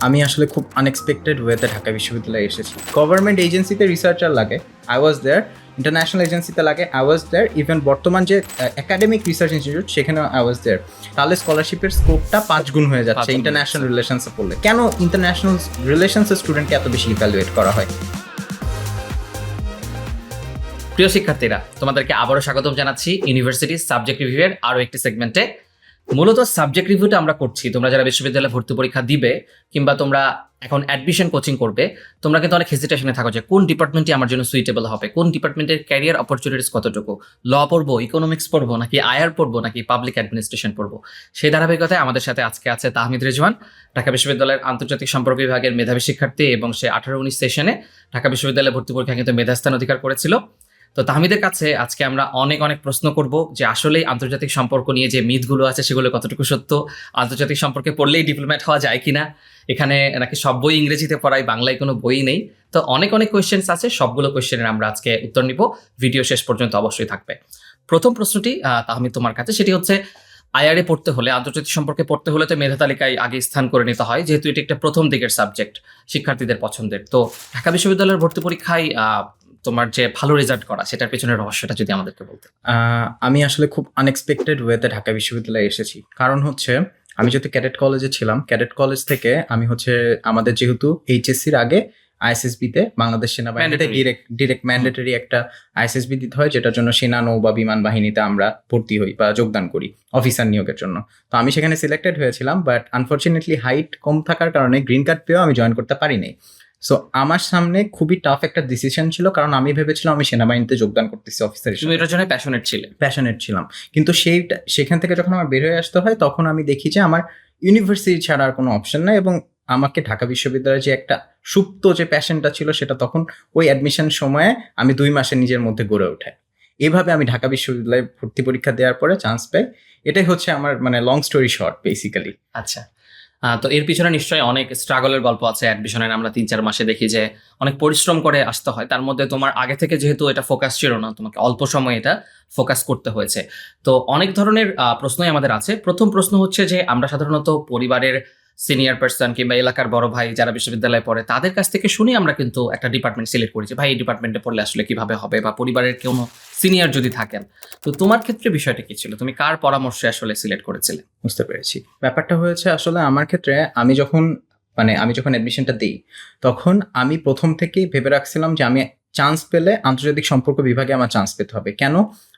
আমি আসলে খুব আনএক্সপেক্টেড ওয়েতে ঢাকা বিশ্ববিদ্যালয়ে এসেছি। গভর্নমেন্ট এজেন্সিতে রিসার্চার লাগে। আই ওয়াজ দেয়ার ইন্টারন্যাশনাল এজেন্সিতে লাগে। আই ওয়াজ দেয়ার ইভেন বর্তমান যে একাডেমিক রিসার্চ ইনস্টিটিউট সেখানে আই ওয়াজ দেয়ার তাহলে স্কলারশিপের স্কোপটা পাঁচ গুণ হয়ে যাচ্ছে ইন্টারন্যাশনাল রিলেশনসে পড়লে। কেন ইন্টারন্যাশনাল রিলেশনসের স্টুডেন্টকে এত বেশি ইভ্যালুয়েট করা হয়? প্রিয় শিক্ষার্থীরা তোমাদেরকে আবারও স্বাগতম জানাচ্ছি ইউনিভার্সিটি সাবজেক্ট রিভিউয়ের আরও একটি সেগমেন্টে মূলত সাবজেক্ট রিভিউটা আমরা করছি। তোমরা যারা বিশ্ববিদ্যালয়ে ভর্তি পরীক্ষা দিবে কিংবা তোমরা এখন অ্যাডমিশন কোচিং করবে, তোমরা কিন্তু অনেক হেজিটেশনে থাকো যে কোন ডিপার্টমেন্টটি আমার জন্য সুইটেবল হবে? কোন ডিপার্টমেন্টের ক্যারিয়ার অপরচুনিটিস কতটুকু? ল পড়ব ইকোনমিক্স পড়ব, নাকি আয়ার পড়ব, নাকি পাবলিক অ্যাডমিনিস্ট্রেশন পড়ব? সেই ধারাবাহিকতায় আমাদের সাথে আজকে আছে তাহমিদ রেজওয়ান, ঢাকা বিশ্ববিদ্যালয়ের আন্তর্জাতিক সম্পর্ক বিভাগের মেধাবী শিক্ষার্থী এবং সে আঠারো উনিশ সেশনে ঢাকা বিশ্ববিদ্যালয়ে ভর্তি পরীক্ষা কিন্তু মেধাস্থান অধিকার করেছিল। তো তাহমিদের কাছে আজকে আমরা অনেক অনেক প্রশ্ন করব যে আসলেই আন্তর্জাতিক সম্পর্ক নিয়ে যে মিথগুলো আছে সেগুলো কতটুকু সত্য? আন্তর্জাতিক সম্পর্কে পড়লেই ডিপ্লোম্যাট হওয়া যায় কিনা? এখানে নাকি সব বই ইংরেজিতে পড়ায়, বাংলায় কোনো বই নেই। তো অনেক অনেক কোয়েশ্চেন্স আছে, সবগুলো কোয়েশ্চেনের আমরা আজকে উত্তর নিব। ভিডিও শেষ পর্যন্ত অবশ্যই থাকবে। প্রথম প্রশ্নটি তাহমিদ তোমার কাছে, সেটি হচ্ছে, আইআরএ পড়তে হলে, আন্তর্জাতিক সম্পর্কে পড়তে হলে তো মেধা তালিকায় আগে স্থান করে নিতে হয়, যেহেতু এটি একটা প্রথম দিকের সাবজেক্ট শিক্ষার্থীদের পছন্দের। তো ঢাকা বিশ্ববিদ্যালয়ের ভর্তি পরীক্ষায় তোমার যে ভালো রেজাল্ট করা সেটার পেছনে রহস্যটা যদি আমাদেরকে বলতে। আমি আসলে খুব আনএক্সপেক্টেড ওয়েতে ঢাকা বিশ্ববিদ্যালয়ে এসেছি। কারণ হচ্ছে আমি যেহেতু ক্যাডেট কলেজে ছিলাম ক্যাডেট কলেজ থেকে আমি হচ্ছে আমাদের যেহেতু এইচএসসির আগে আইএসএসবি তে বাংলাদেশ সেনাবাহিনীতে. ডিরেক্ট ডিরেক্ট ম্যান্ডেটরি একটা আইএসএসবি দিতে হয় যেটার জন্য সেনা নৌ বা বিমান বাহিনীতে আমরা ভর্তি হই বা যোগদান করি অফিসার নিয়োগের জন্য। তো আমি সেখানে সিলেক্টেড হয়েছিলাম বাট আনফর্চুনেটলি হাইট কম থাকার কারণে গ্রিন কার্ড পেয়েও আমি জয়েন করতে পারিনি। সো আমার সামনে খুবই টাফ একটা ডিসিশন ছিল কারণ আমি ভেবেছিলাম আমি সেনাবাহিনীতে যোগদান করতেছি অফিসার তুমি এটার জন্য প্যাশনেট ছিলে। প্যাশনেট ছিলাম। কিন্তু সেই সেখান থেকে যখন আমার বের হয়ে আসতে হয় তখন আমি দেখি যে আমার ইউনিভার্সিটি ছাড়া আর কোনো অপশন নাই এবং আমাকে ঢাকা বিশ্ববিদ্যালয়ে যে একটা সুপ্ত যে প্যাশনটা ছিল সেটা তখন ওই অ্যাডমিশন সময়ে আমি দুই মাসে নিজের মধ্যে গড়ে ওঠে এভাবে আমি ঢাকা বিশ্ববিদ্যালয়ে ভর্তি পরীক্ষা দেওয়ার পরে চান্স পাই। এটাই হচ্ছে আমার মানে লং স্টোরি শর্ট বেসিক্যালি আচ্ছা। তো এর পিছনে নিশ্চয়ই অনেক স্ট্রাগলের গল্প আছে অ্যাডমিশনের আমরা তিন, চার মাসে দেখি যে অনেক পরিশ্রম করে আসতে হয়। তার মধ্যে তোমার আগে থেকে যেহেতু এটা ফোকাস ছিল না, তোমাকে অল্প সময়ে এটা ফোকাস করতে হয়েছে। তো অনেক ধরনের প্রশ্নই আমাদের আছে। প্রথম প্রশ্ন হচ্ছে যে আমরা সাধারণত পরিবারের সিনিয়র পার্সন কিংবা এলাকার বড় ভাই যারা বিশ্ববিদ্যালয়ে পড়ে, তাদের কাছ থেকে শুনে আমরা কিন্তু একটা ডিপার্টমেন্ট সিলেক্ট করি যে ভাই, এই ডিপার্টমেন্টে পড়লে আসলে কীভাবে হবে? বা পরিবারের কোনো সিনিয়র যদি থাকেন, তো তোমার ক্ষেত্রে বিষয়টা কি ছিল? তুমি কার পরামর্শে আসলে সিলেক্ট করেছিলে? বুঝতে পেরেছি। ব্যাপারটা হয়েছে আসলে আমার ক্ষেত্রে আমি যখন মানে আমি যখন অ্যাডমিশনটা দিই, তখন আমি প্রথম থেকেই ভেবে রাখছিলাম যে আমি চান্স পেলে আন্তর্জাতিক সম্পর্ক বিভাগে আমার চান্স পেতে হবে। কেন?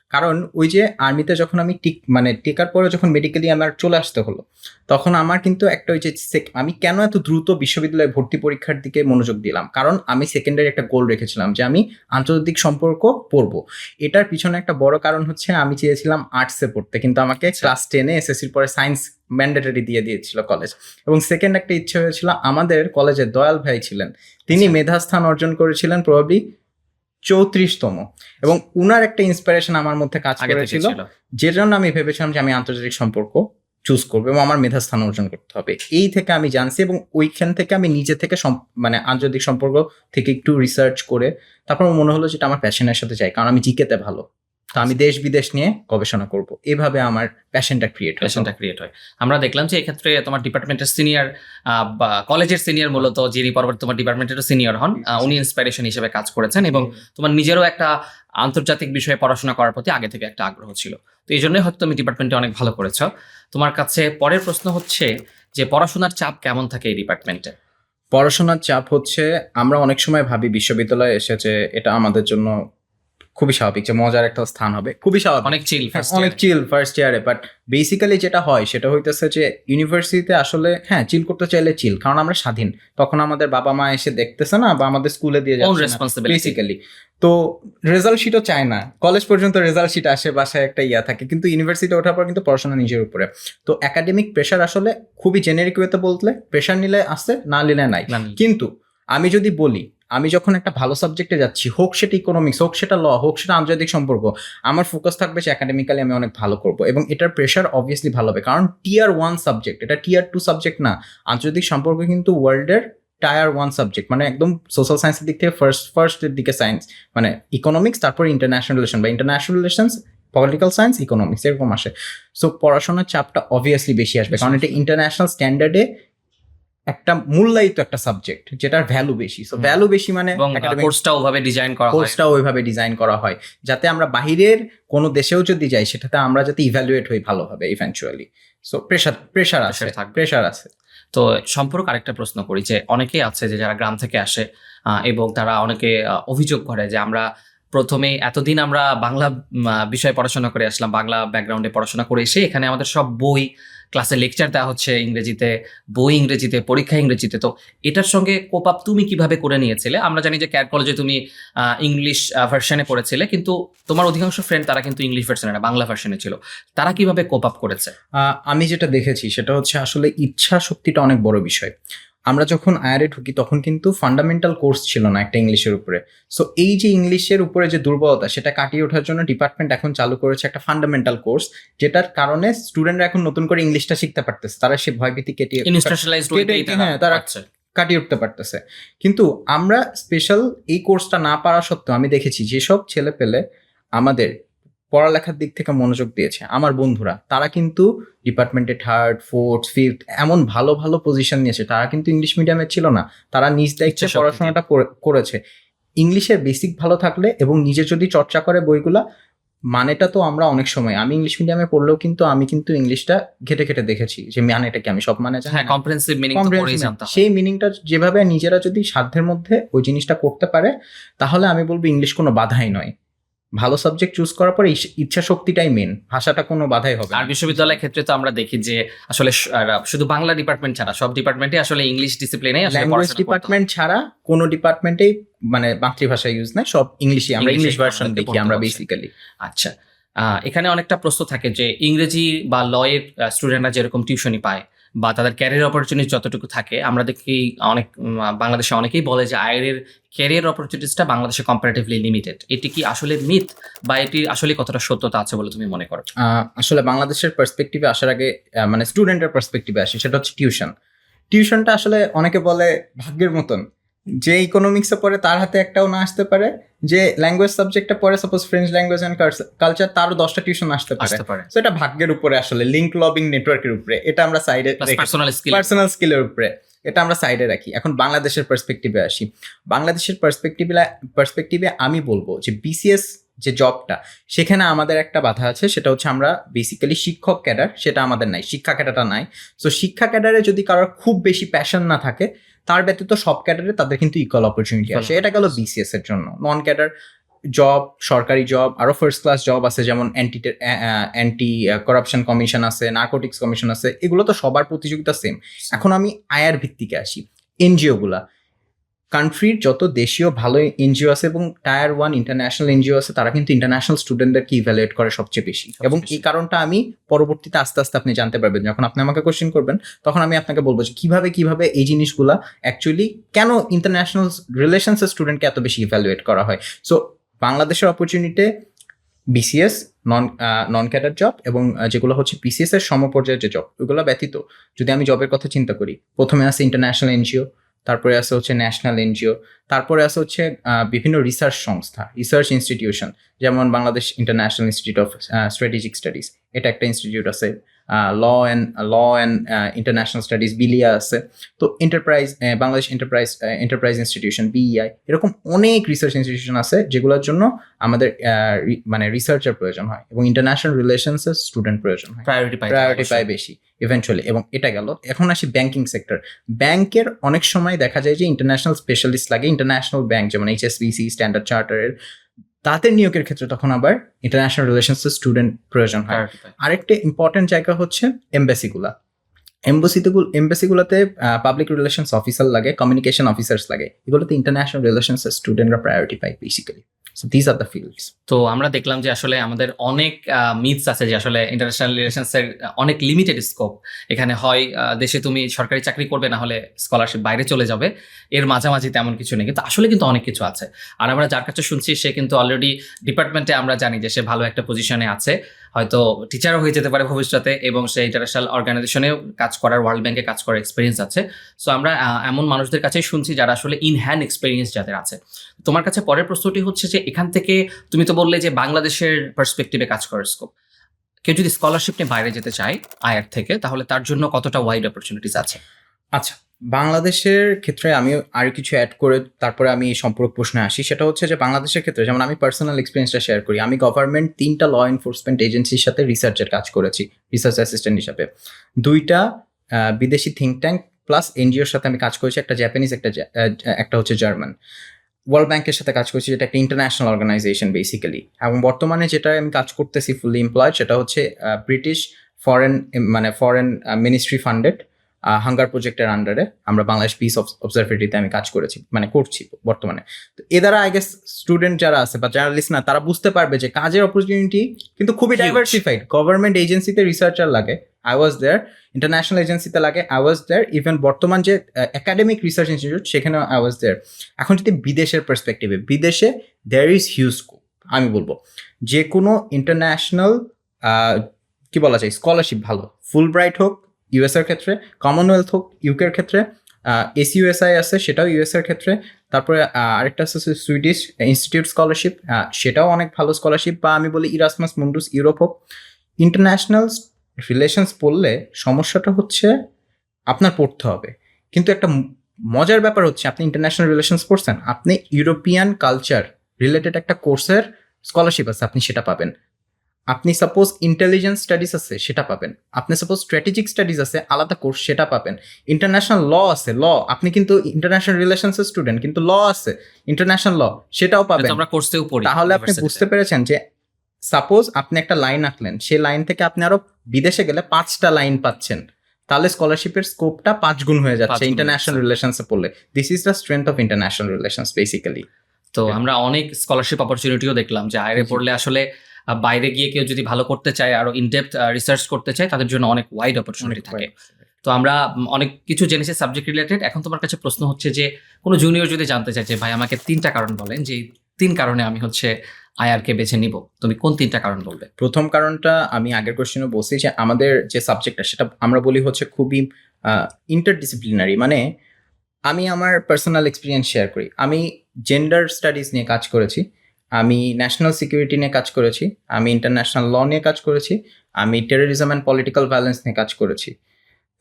কারণ ওই যে আর্মিতে যখন আমি টিক মানে টিকার পরে যখন মেডিকেলি আমার চলে আসতে হলো তখন আমার কিন্তু একটা ওই যে আমি কেন এত দ্রুত বিশ্ববিদ্যালয়ে ভর্তি পরীক্ষার দিকে মনোযোগ দিলাম? কারণ আমি সেকেন্ডারি একটা গোল রেখেছিলাম যে আমি আন্তর্জাতিক সম্পর্ক পড়ব। এটার পিছনে একটা বড় কারণ হচ্ছে আমি চেয়েছিলাম আর্টসে পড়তে কিন্তু আমাকে ক্লাস টেনে এসএসসির পরে সায়েন্স ম্যান্ডেটরি দিয়ে দিয়েছিল কলেজ এবং সেকেন্ড একটা ইচ্ছে হয়েছিল আমাদের কলেজে দয়াল ভাই ছিলেন। তিনি আচ্ছা। মেধাস্থান অর্জন করেছিলেন প্রবাবলি চৌত্রিশতম। এবং উনার একটা ইন্সপিরেশন আমার মধ্যে কাজ করেছিল ছিল। যে জন্য আমি ভেবেছিলাম যে আমি আন্তর্জাতিক সম্পর্ক চুজ করব এবং আমার মেধা স্থান অর্জন করতে হবে। এই থেকে আমি জানছি এবং ওইখান থেকে আমি নিজে থেকে মানে আন্তর্জাতিক সম্পর্ক থেকে একটু রিসার্চ করে তারপর মনে হলো যেটা আমার প্যাশনের সাথে যায় কারণ আমি জিকেতে ভালো। তো আমি দেশ বিদেশ নিয়ে গবেষণা করব। এভাবে আমার প্যাশনটা ক্রিয়েট হয়। প্যাশনটা ক্রিয়েট হয়। আমরা দেখলাম যে এক্ষেত্রে তোমার ডিপার্টমেন্টের সিনিয়র বা কলেজের সিনিয়র মূলত যিনি পরবর্তী তোমার ডিপার্টমেন্টেরও সিনিয়র হন উনি ইন্সপিরেশন হিসেবে কাজ করেছেন এবং তোমার নিজেরও একটা আন্তর্জাতিক বিষয়ে পড়াশোনা করার প্রতি আগে থেকে একটা আগ্রহ ছিল। তো এই জন্যই হয়তো তুমি ডিপার্টমেন্টে অনেক ভালো করেছ। তোমার কাছে পরের প্রশ্ন হচ্ছে যে পড়াশোনার চাপ কেমন থাকে এই ডিপার্টমেন্টে পড়াশোনার চাপ হচ্ছে আমরা অনেক সময় ভাবি বিশ্ববিদ্যালয়ে এসে যে এটা আমাদের জন্য খুবই স্বাভাবিক যে মজার একটা স্থান হবে। খুবই স্বাভাবিক। অনেক চিল হ্যাঁ, অনেক চিল ফার্স্ট ইয়ারে বাট বেসিক্যালি যেটা হয় সেটা হইতেছে যে ইউনিভার্সিটিতে আসলে হ্যাঁ চিল করতে চাইলে চিল কারণ আমরা স্বাধীন। তখন আমাদের বাবা মা এসে দেখতেছে না বা আমাদের স্কুলে দিয়ে যাচ্ছে বেসিক্যালি তো রেজাল্ট শিটও চায় না। কলেজ পর্যন্ত রেজাল্ট শিট আসে বাসায় একটা ইয়া থাকে কিন্তু ইউনিভার্সিটি ওঠার পর কিন্তু পড়াশোনা নিজের উপরে। তো একাডেমিক প্রেশার আসলে খুবই জেনেরিক ওয়েতে বলতে প্রেশার নিলে আসে না নিলে নাই। কিন্তু আমি যদি বলি আমি যখন একটা ভালো সাবজেক্টে যাচ্ছি, হোক সেটা ইকোনমিক্স হোক সেটা ল হোক সেটা আন্তর্জাতিক সম্পর্ক, আমার ফোকাস থাকবে যে একাডেমিক্যালি আমি অনেক ভালো করব এবং এটার প্রেশার অবভিয়াসলি ভালো হবে। কারণ টিয়ার ওয়ান সাবজেক্ট এটা টিয়ার টু সাবজেক্ট না। আন্তর্জাতিক সম্পর্ক কিন্তু ওয়ার্ল্ডের টায়ার ওয়ান সাবজেক্ট মানে একদম সোশ্যাল সায়েন্সের দিক থেকে ফার্স্ট ফার্স্টের দিকে সায়েন্স মানে ইকোনমিক্স তারপর ইন্টারন্যাশনাল রিলেশন বা international relations political science economics এরকম আসে। সো পড়াশোনার চাপটা অবভিয়াসলি বেশি আসবে, কারণ এটা ইন্টারন্যাশনাল স্ট্যান্ডার্ডে একটা মূল্যায়িত একটা সাবজেক্ট যেটার ভ্যালু বেশি। সো ভ্যালু বেশি মানে কোর্সটা ওভাবে ডিজাইন করা হয়। কোর্সটা ওইভাবে ডিজাইন করা হয় যাতে আমরা বাহিরের কোনো দেশেও যদি যাই সেটাতে আমরা যাতে ইভ্যালুয়েট হই ভালোভাবে ইভেন্চুয়ালি সো প্রেশার প্রেশার আছে। প্রেশার আছে। তো সম্পর্ক আরেকটা প্রশ্ন করি যে অনেকেই আছে যে যারা গ্রাম থেকে আসে এবং তারা অনেকে অভিযোগ করে যে আমরা প্রথমে এতদিন আমরা বাংলা বিষয়ে পড়াশোনা করে আসলাম, বাংলা ব্যাকগ্রাউন্ডে পড়াশোনা করে এসে এখানে আমাদের সব বই ক্লাসে লেকচার দেওয়া হচ্ছে ইংরেজিতে, বই ইংরেজিতে, পরীক্ষা ইংরেজিতে। তো এটার সঙ্গে কোপ আপ তুমি কীভাবে করে নিয়েছিলে? আমরা জানি যে ক্যার কলেজে তুমি ইংলিশ ভার্সনে পড়েছিলে, কিন্তু তোমার অধিকাংশ ফ্রেন্ড তারা কিন্তু ইংলিশ ভার্সনে না, বাংলা ভার্সনে ছিল। তারা কীভাবে কোপ আপ করেছে? আমি যেটা দেখেছি সেটা হচ্ছে আসলে ইচ্ছা শক্তিটা অনেক বড় বিষয়। আমরা যখন আয়ারে ঢুকি তখন কিন্তু ফান্ডামেন্টাল কোর্স ছিল না একটা ইংলিশের উপরে। সো এই যে ইংলিশের উপরে যে দুর্বলতা সেটা কাটিয়ে ওঠার জন্য ডিপার্টমেন্ট এখন চালু করেছে একটা ফান্ডামেন্টাল কোর্স যেটার কারণে স্টুডেন্টরা এখন নতুন করে ইংলিশটা শিখতে পারতেছে। তারা সে ভয়ভীতি কেটিয়ে কেটে- হ্যাঁ, তারা- কাটিয়ে উঠতে পারতেছে। কিন্তু আমরা স্পেশাল এই কোর্সটা না পারা সত্ত্বেও আমি দেখেছি যেসব ছেলে পেলে আমাদের পড়ালেখার দিক থেকে মনোযোগ দিয়েছে। আমার বন্ধুরা তারা কিন্তু ডিপার্টমেন্টে থার্ড ফোর্থ ফিফথ এমন ভালো ভালো পজিশন নিয়েছে। তারা কিন্তু ইংলিশ মিডিয়ামে ছিল না। তারা নিজ দায়িত্বে পড়াশোনাটা করে- করেছে। ইংলিশের বেসিক ভালো থাকলে এবং নিজে যদি চর্চা করে বইগুলা মানেটা তো আমরা অনেক সময় আমি ইংলিশ মিডিয়ামে পড়লেও কিন্তু আমি কিন্তু ইংলিশটা ঘেটে ঘেটে দেখেছি যে মানেটা কি আমি সব মানে হ্যাঁ। মিনিং হয়। সেই মিনিংটা যেভাবে নিজেরা যদি সাধ্যের মধ্যে ওই জিনিসটা করতে পারে তাহলে আমি বলব ইংলিশ কোনো বাধাই নয়। ভালো সাবজেক্ট চুজ করার পরে ইচ্ছা শক্তিটাই মেন ভাষাটা কোনো বাধাই হবে আর। বিশ্ববিদ্যালয়ের ক্ষেত্রে তো আমরা দেখি যে আসলে শুধু বাংলা ডিপার্টমেন্ট ছাড়া সব ডিপার্টমেন্টে আসলে ইংলিশ ডিসিপ্লিনে আসলে ল্যাঙ্গুয়েজ। ডিপার্টমেন্ট ছাড়া কোনো ডিপার্টমেন্টেই মানে মাতৃভাষা ইউজ নাই সব ইংলিশই আমরা ইংলিশ ভার্সন দেখি আমরা বেসিক্যালি আচ্ছা আহ, এখানে অনেকটা প্রশ্ন থাকে যে ইংরেজি বা লয়ের স্টুডেন্টরা যেরকম টিউশনি পায় বা তাদের ক্যারিয়ার অপরচুনিটি যতটুকু থাকে, আমরা দেখি অনেক বাংলাদেশে অনেকেই বলে যে আয়ের ক্যারিয়ার অপরচুনিটিসটা বাংলাদেশে কম্পারেটিভলি লিমিটেড এটি কি আসলে মিথ বা এটি আসলে কতটা সত্যতা আছে বলে তুমি মনে করো? আসলে বাংলাদেশের পার্সপেক্টিভে আসার আগে মানে স্টুডেন্টের পার্সপেক্টিভে আসে, সেটা হচ্ছে টিউশন টিউশনটা আসলে অনেকে বলে ভাগ্যের মতন। যে ইকোনমিক্সে পড়ে তার হাতে একটাও না আসতে পারে যে ল্যাঙ্গুয়েজ সাবজেক্টে পড়ে suppose French language and culture তারও দশটা টিউশন আসতে পারে। তো এটা ভাগ্যের উপরে আসলে লিঙ্ক লবিং নেটওয়ার্কের উপরে। এটা আমরা সাইডে পার্সোনাল পার্সোনাল স্কিলের উপরে। এটা আমরা সাইডে রাখি। এখন বাংলাদেশের পার্সপেক্টিভে আসি। বাংলাদেশের পার্সপেক্টিভে পার্সপেক্টিভে আমি বলব যে বিসিএস যে জবটা সেখানে আমাদের একটা বাধা আছে সেটা হচ্ছে আমরা বেসিক্যালি শিক্ষক ক্যাডার সেটা আমাদের নাই শিক্ষা ক্যাডারটা নাই। সো শিক্ষা ক্যাডারে যদি কারোর খুব বেশি প্যাশন না থাকে তার ব্যতীত সব ক্যাডারে তাদের কিন্তু ইকুয়াল অপরচুনিটি আসে। এটা গেল বিসিএস এর জন্য। নন ক্যাডার জব সরকারি জব আরও ফার্স্ট ক্লাস জব আছে যেমন অ্যান্টি অ্যান্টি করাপশন কমিশন আছে নার্কোটিক্স কমিশন আছে এগুলো তো সবার প্রতিযোগিতা সেম এখন আমি আয়ার ভিত্তিকে আসি এনজিও গুলা কান্ট্রির যত দেশীয় ভালো এনজিও আছে এবং টায়ার ওয়ান ইন্টারন্যাশনাল এনজিও আছে তারা কিন্তু ইন্টারন্যাশনাল স্টুডেন্টদেরকে ইভ্যালুয়েট করে সবচেয়ে বেশি। এবং এই কারণটা আমি পরবর্তীতে আস্তে আস্তে আপনি জানতে পারবেন। যখন আপনি আমাকে কোশ্চেন করবেন তখন আমি আপনাকে বলব যে কীভাবে কীভাবে এই জিনিসগুলা অ্যাকচুয়ালি কেন ইন্টারন্যাশনাল রিলেশনস স্টুডেন্টকে এত বেশি ইভ্যালুয়েট করা হয়? সো বাংলাদেশের opportunity BCS non non cadre job এবং যেগুলো হচ্ছে পিসিএস এর সমপর্যায়ের যে জব ওগুলো ব্যতীত যদি আমি জবের কথা চিন্তা করি প্রথমে আছে ইন্টারন্যাশনাল এনজিও তারপরে আছে হচ্ছে ন্যাশনাল এনজিও, তারপরে আছে হচ্ছে বিভিন্ন রিসার্চ সংস্থা রিসার্চ ইনস্টিটিউশন যেমন Bangladesh international institute of strategic studies এটা একটা ইনস্টিটিউট আছে। Law and law and international studies বিলিয়া আছে। তো enterprise Bangladesh enterprise enterprise institution BEI এরকম অনেক রিসার্চ ইনস্টিটিউশন আছে যেগুলোর জন্য আমাদের মানে রিসার্চের প্রয়োজন হয় এবং ইন্টারন্যাশনাল রিলেশনসের স্টুডেন্ট প্রয়োজন হয়। প্রায়োরিটি পাই প্রায়োরিটি পায় বেশি ইভেন্চুয়ালি এবং এটা গেল। এখন আসি ব্যাংকিং সেক্টর ব্যাংকের অনেক সময় দেখা যায় যে ইন্টারন্যাশনাল স্পেশালিস্ট লাগে ইন্টারন্যাশনাল ব্যাংক যেমন এইচএসবিসি স্ট্যান্ডার্ড চার্টারের তাদের নিয়োগের ক্ষেত্রে তখন আবার ইন্টারন্যাশনাল রিলেশনস স্টুডেন্ট প্রয়োজন হয়। আরেকটা ইম্পর্টেন্ট জায়গা হচ্ছে এম্বাসিগুলা এম্বাসিগুলো এম্বাসিগুলোতে পাবলিক রিলেশনস অফিসার লাগে কমিউনিকেশন অফিসার্স লাগে। এগুলোতে ইন্টারন্যাশনাল রিলেশনস স্টুডেন্টরা প্রায়োরিটি পায় basically so this are the fields তো আমরা দেখলাম যে আসলে আমাদের অনেক মিথস আছে যে আসলে ইন্টারন্যাশনাল রিলেশনসের অনেক লিমিটেড স্কোপ এখানে হয় দেশে তুমি সরকারি চাকরি করবে, না হলে স্কলারশিপ বাইরে চলে যাবে। এর মাঝামাঝি তেমন কিছু নেই। কিন্তু আসলে কিন্তু অনেক কিছু আছে। আর আমরা যার কাছে শুনছি, সে কিন্তু অলরেডি ডিপার্টমেন্টে আমরা জানি যে সে ভালো একটা পজিশনে আছে। হয়তো টিচারও হয়ে যেতে পারে ভবিষ্যতে এবং সে ইন্টারন্যাশনাল অর্গানাইজেশনেও কাজ করার ওয়ার্ল্ড ব্যাংকে কাজ করার এক্সপিরিয়েন্স আছে। সো আমরা এমন মানুষদের কাছেই শুনছি যারা আসলে ইন হ্যান্ড এক্সপিরিয়েন্স যাদের আছে। তোমার কাছে পরের প্রশ্নটি হচ্ছে যে এখান থেকে তুমি তো বললে যে বাংলাদেশের পার্সপেক্টিভে কাজ করার স্কোপ কেউ যদি স্কলারশিপ নিয়ে বাইরে যেতে চায় আয়ার থেকে, তাহলে তার জন্য কতটা ওয়াইড অপরচুনিটিস আছে? আচ্ছা বাংলাদেশের ক্ষেত্রে আমি আর কিছু অ্যাড করে তারপরে আমি এই সম্পর্ক প্রশ্নে আসি। সেটা হচ্ছে যে বাংলাদেশের ক্ষেত্রে, যেমন আমি পার্সোনাল এক্সপিরিয়েন্সটা শেয়ার করি, আমি গভর্নমেন্ট তিনটা ল এনফোর্সমেন্ট এজেন্সির সাথে রিসার্চের কাজ করেছি রিসার্চ অ্যাসিস্ট্যান্ট হিসাবে। দুইটা বিদেশি থিঙ্ক ট্যাঙ্ক প্লাস এনজিওর সাথে আমি কাজ করেছি, একটা জাপানিজ একটা একটা হচ্ছে জার্মান ওয়ার্ল্ড ব্যাংকের সাথে কাজ করছি যেটা একটা ইন্টারন্যাশনাল অর্গানাইজেশন বেসিক্যালি এবং বর্তমানে যেটা আমি কাজ করতেছি ফুললি এমপ্লয়েড সেটা হচ্ছে ব্রিটিশ ফরেন মানে ফরেন মিনিস্ট্রি ফান্ডেড হাঙ্গার প্রজেক্টের আন্ডারে আমরা বাংলাদেশ পিস অবজারভেটরিতে আমি কাজ করেছি মানে করছি বর্তমানে। তো এ দ্বারা আই গেস স্টুডেন্ট যারা আছে বা জার্নালিস্ট না তারা বুঝতে পারবে যে কাজের অপরচুনিটি কিন্তু খুবই ডাইভার্সিফাইড গভর্নমেন্ট এজেন্সিতে রিসার্চার লাগে আই ওয়াজ দেয়ার ইন্টারন্যাশনাল এজেন্সিতে লাগে আই ওয়াজ দেয়ার ইভেন বর্তমান যে একাডেমিক রিসার্চ ইনস্টিটিউট সেখানেও আই ওয়াজ দেয়ার এখন যদি বিদেশের পার্সপেক্টিভে বিদেশে দেয়ার ইজ হিউজ স্কোপ আমি বলব। যে কোনো ইন্টারন্যাশনাল কি বলা যায় স্কলারশিপ ভালো। ফুল ব্রাইট হোক ইউএস এর ক্ষেত্রে কমনওয়েলথ হোক ইউকের ক্ষেত্রে এসইউএসআই আছে, সেটাও ইউএস এর ক্ষেত্রে। তারপরে আরেকটা আছে সুইডিশ ইনস্টিটিউট স্কলারশিপ সেটাও অনেক ভালো স্কলারশিপ বা আমি বলি ইরাসমাস মুন্ডুস ইউরোপ হোক। ইন্টারন্যাশনাল রিলেশনস পড়লে সমস্যাটা হচ্ছে আপনার পড়তে হবে। কিন্তু একটা মজার ব্যাপার হচ্ছে আপনি ইন্টারন্যাশনাল রিলেশনস পড়ছেন আপনি ইউরোপিয়ান কালচার রিলেটেড একটা কোর্সের স্কলারশিপ আছে আপনি সেটা পাবেন। আপনি সাপোজ ইন্টেলিজেন্স স্টাডিজ আছে সেটা পাবেন। আপনি সাপোজ স্ট্র্যাটেজিক স্টাডিজ আছে আলাদা কোর্স সেটা পাবেন। ইন্টারন্যাশনাল ল আছে ল আপনি কিন্তু ইন্টারন্যাশনাল রিলেশনসের স্টুডেন্ট কিন্তু ল আছে ইন্টারন্যাশনাল ল সেটাও পাবেন। আমরা কোর্সেও পড়ি তাহলে আপনি বুঝতে পেরেছেন যে সাপোজ আপনি একটা লাইন আঁকলেন সেই লাইন থেকে আপনি আরও বিদেশে গেলে পাঁচটা লাইন পাচ্ছেন। তাহলে স্কলারশিপের স্কোপটা পাঁচ গুণ হয়ে যাচ্ছে ইন্টারন্যাশনাল রিলেশনসে পড়লে। This is the strength of international relations basically তো আমরা অনেক স্কলারশিপ অপরচুনিটিও দেখলাম যে আইরে পড়লে আসলে বাইরে গিয়ে কেউ যদি ভালো করতে চায় আরও ইনডেপথ রিসার্চ করতে চায় তাদের জন্য অনেক ওয়াইড অপরচুনিটি থাকে। তো আমরা অনেক কিছু জেনেছি সাবজেক্ট রিলেটেড এখন তোমার কাছে প্রশ্ন হচ্ছে যে কোনো জুনিয়র যদি জানতে চায় যে ভাই আমাকে তিনটা কারণ বলেন। যে তিন কারণে আমি হচ্ছে আইআরকে বেছে নিব। তুমি কোন তিনটা কারণ বলবে? প্রথম কারণটা আমি আগের কোশ্চেনে বলছি যে আমাদের যে সাবজেক্টটা সেটা আমরা বলি হচ্ছে খুবই ইন্টারডিসিপ্লিনারি মানে আমি আমার পার্সোনাল এক্সপিরিয়েন্স শেয়ার করি। আমি জেন্ডার স্টাডিজ নিয়ে কাজ করেছি, আমি ন্যাশনাল সিকিউরিটি নিয়ে কাজ করেছি, আমি ইন্টারন্যাশনাল ল নিয়ে কাজ করেছি, আমি টেরোরিজম অ্যান্ড পলিটিক্যাল ভায়োলেন্স নিয়ে কাজ করেছি।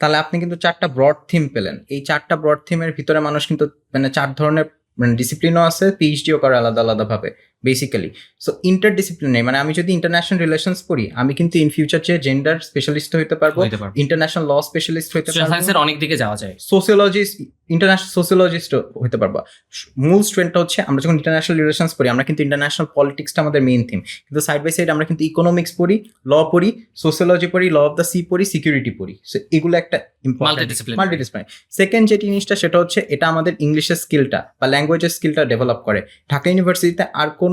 তাহলে আপনি কিন্তু চারটা ব্রড থিম পেলেন। এই চারটা ব্রড থিমের ভিতরে মানুষ কিন্তু মানে চার ধরনের মানে ডিসিপ্লিনও আছে পিএইচডিও করে আলাদা আলাদাভাবে। বেসিক্যালি সো ইন্টারডিসিপ্লিনারি মানে আমি যদি ইন্টারন্যাশনাল রিলেশনস পড়ি আমি কিন্তু ইন ফিউচার যে জেন্ডার স্পেশালিস্ট হতে পারব ইন্টারন্যাশনাল ল স্পেশালিস্ট হতে পারব অনেক দিকে যাওয়া যায়। সোসিওলজিস্ট ইন্টারন্যাশনাল সোসিওলজিস্ট হতে পারব। মূল স্ট্রেন্থটা হচ্ছে আমরা যখন ইন্টারন্যাশনাল রিলেশনস পড়ি আমরা কিন্তু ইন্টারন্যাশনাল পলিটিক্সটা আমাদের মেইন থিম কিন্তু সাইড বাই সাইড আমরা কিন্তু ইকোনমিক্স পড়ি ল পড়ি সোসিওলজি পড়ি ল অফ দ্য সি পড়ি সিকিউরিটি পড়ি। সো এগুলো একটা. মাল্টিডিসিপ্লিনারি সেকেন্ড যে জিনিসটা সেটা হচ্ছে এটা আমাদের ইংলিশের স্কিলটা বা ল্যাঙ্গুয়েজের স্কিলটা ডেভেলপ করে। ঢাকা ইউনিভার্সিটিতে আর কোনো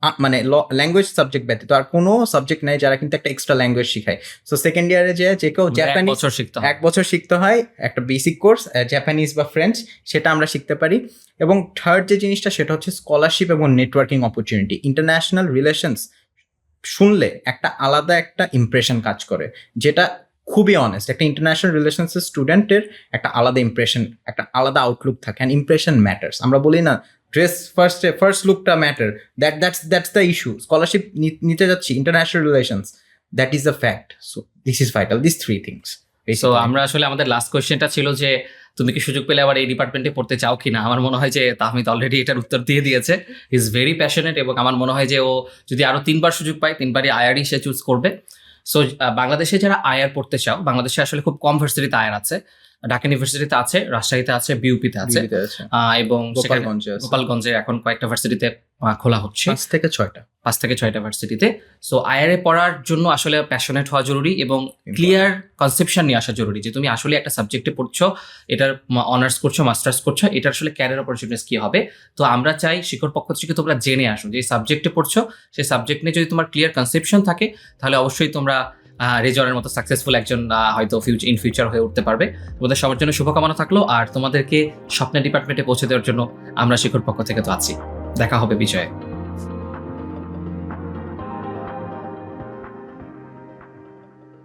আ- মানে ল্যাঙ্গুয়েজ সাবজেক্ট ব্যতীত আর কোনো সাবজেক্ট নেই যারা কিন্তু একটা এক্সট্রা ল্যাঙ্গুয়েজ শিখায়। সো সেকেন্ড ইয়ারে যে যে কেউ জাপানি বছর শিখতে হয়। এক বছর শিখতে হয় একটা বেসিক কোর্স জাপানিজ বা ফ্রেঞ্চ সেটা আমরা শিখতে পারি। এবং থার্ড যে জিনিসটা সেটা হচ্ছে স্কলারশিপ এবং নেটওয়ার্কিং অপরচুনিটি ইন্টারন্যাশনাল রিলেশনস শুনলে একটা আলাদা একটা ইমপ্রেশন কাজ করে যেটা খুবই অনেস্ট একটা ইন্টারন্যাশনাল রিলেশনসের স্টুডেন্টের একটা আলাদা ইমপ্রেশন একটা আলাদা আউটলুক থাকে অ্যান্ড ইমপ্রেশন ম্যাটার্স আমরা বলি না ড্রেস ফার্স্ট ফার্স্ট লুকটা matter that that's that's the issue scholarship নিতে যাচ্ছি international relations that is the fact so this is vital this three things so আমরা আসলে আমাদের লাস্ট কোয়েশ্চেনটা ছিল যে, তুমি কি সুযোগ পেলে আবার এই ডিপার্টমেন্টে পড়তে চাও কিনা? আমার মনে হয় যে, তাহমিদ অলরেডি এটার উত্তর দিয়ে দিয়েছে। ইজ ভেরি প্যাশনেট এবং আমার মনে হয় যে, ও যদি আরও তিনবার সুযোগ পায়, তিনবারই আয়ারই সে চুজ করবে। সো বাংলাদেশে যারা আয়ার পড়তে চাও, বাংলাদেশে আসলে খুব কম ভার্সিটিতে আয়ার আছে। ঢাকা ইউনিভার্সিটিতে আছে রাজশাহীতে আছে বিউপিতে আছে এবং গোপালগঞ্জে গোপালগঞ্জে এখন কয়েকটা ভার্সিটিতে খোলা হচ্ছে। পাঁচ থেকে ছয়টা। পাঁচ থেকে ছয়টা ভার্সিটিতে। সো আইআরএ পড়ার জন্য আসলে প্যাশনেট হওয়া জরুরি এবং ক্লিয়ার কনসেপশন নিয়ে আসা জরুরি যে তুমি আসলে একটা সাবজেক্টে পড়ছো এটার অনার্স করছ মাস্টার্স করছ এটার আসলে ক্যারিয়ার অপরচুনিটিস কি হবে? তো আমরা চাই শিক্ষক পক্ষ থেকে তোমরা জেনে আসো যে সাবজেক্টে পড়ছো সেই সাবজেক্ট নিয়ে যদি তোমার ক্লিয়ার কনসেপশন থাকে তাহলে অবশ্যই তোমরা রেজরের মতো সাকসেসফুল একজন হয়তো ফিউচার ইন ফিউচার হয়ে উঠতে পারবে। তোমাদের সবার জন্য শুভকামনা থাকল আর তোমাদেরকে স্বপ্নের ডিপার্টমেন্টে পৌঁছে দেওয়ার জন্য আমরা শিক্ষক পক্ষ থেকে তো আছি। দেখা হবে বিজয়ে।